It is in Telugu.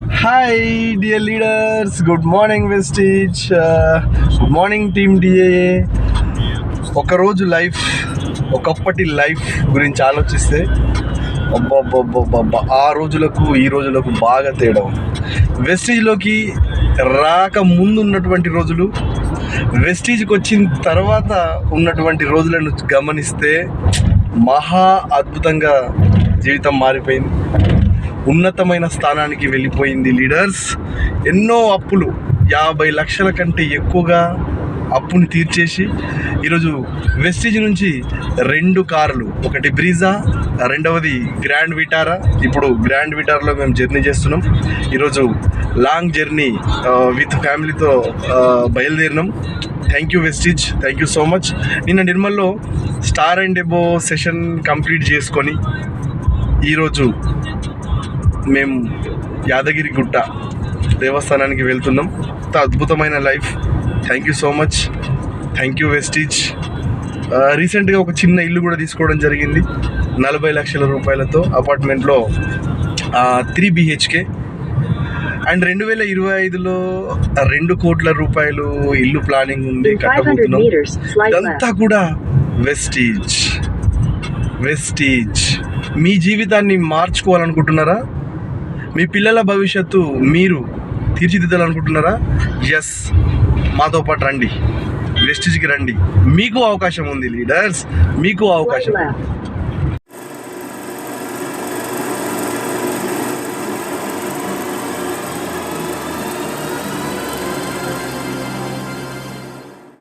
Hi dear leaders good morning Vestige good morning team DA ఒకరోజు లైఫ్ ఒకప్పటి లైఫ్ గురించి ఆలోచిస్తే అబ్బబ్బబ్బబ్బబ్బా ఆ రోజులకు ఈ రోజులకు బాగా తేడా వెస్టీజ్లోకి రాక ముందు ఉన్నటువంటి రోజులు వెస్టీజ్కి వచ్చిన తర్వాత ఉన్నటువంటి రోజులను గమనిస్తే మహా అద్భుతంగా జీవితం మారిపోయింది. ఉన్నతమైన స్థానానికి వెళ్ళిపోయింది లీడర్స్. ఎన్నో అప్పులు యాభై లక్షల కంటే ఎక్కువగా అప్పుని తీర్చేసి ఈరోజు వెస్టిజ్ నుంచి రెండు కార్లు ఒకటి బ్రీజా రెండవది గ్రాండ్ విటారా. ఇప్పుడు గ్రాండ్ విటారాలో మేము జర్నీ చేస్తున్నాం. ఈరోజు లాంగ్ జర్నీ విత్ ఫ్యామిలీతో బయలుదేరినాం. Thank you Vestige thank you so much. నిన్న నిర్మల్లో star and above session complete చేసుకొని ఈరోజు మేము యాదగిరి గుట్ట దేవస్థానానికి వెళ్తున్నాం. ఇంత అద్భుతమైన life. Thank you so much thank you Vestige రీసెంట్గా ఒక చిన్న ఇల్లు కూడా తీసుకోవడం జరిగింది. నలభై లక్షల రూపాయలతో అపార్ట్మెంట్లో త్రీ బిహెచ్కే అండ్ రెండు వేల ఇరవై ఐదులో రెండు కోట్ల రూపాయలు ఇల్లు ప్లానింగ్ ఉంది In 500 కట్టబోతున్నాం. ఇదంతా. కూడా వెస్టీజ్ వెస్టీజ్ మీ జీవితాన్ని మార్చుకోవాలనుకుంటున్నారా? మీ పిల్లల భవిష్యత్తు మీరు తీర్చిదిద్దాలనుకుంటున్నారా? ఎస్ మాతో పాటు రండి. వెస్టిజ్కి రండి. మీకు అవకాశం ఉంది లీడర్స్ మీకు అవకాశం.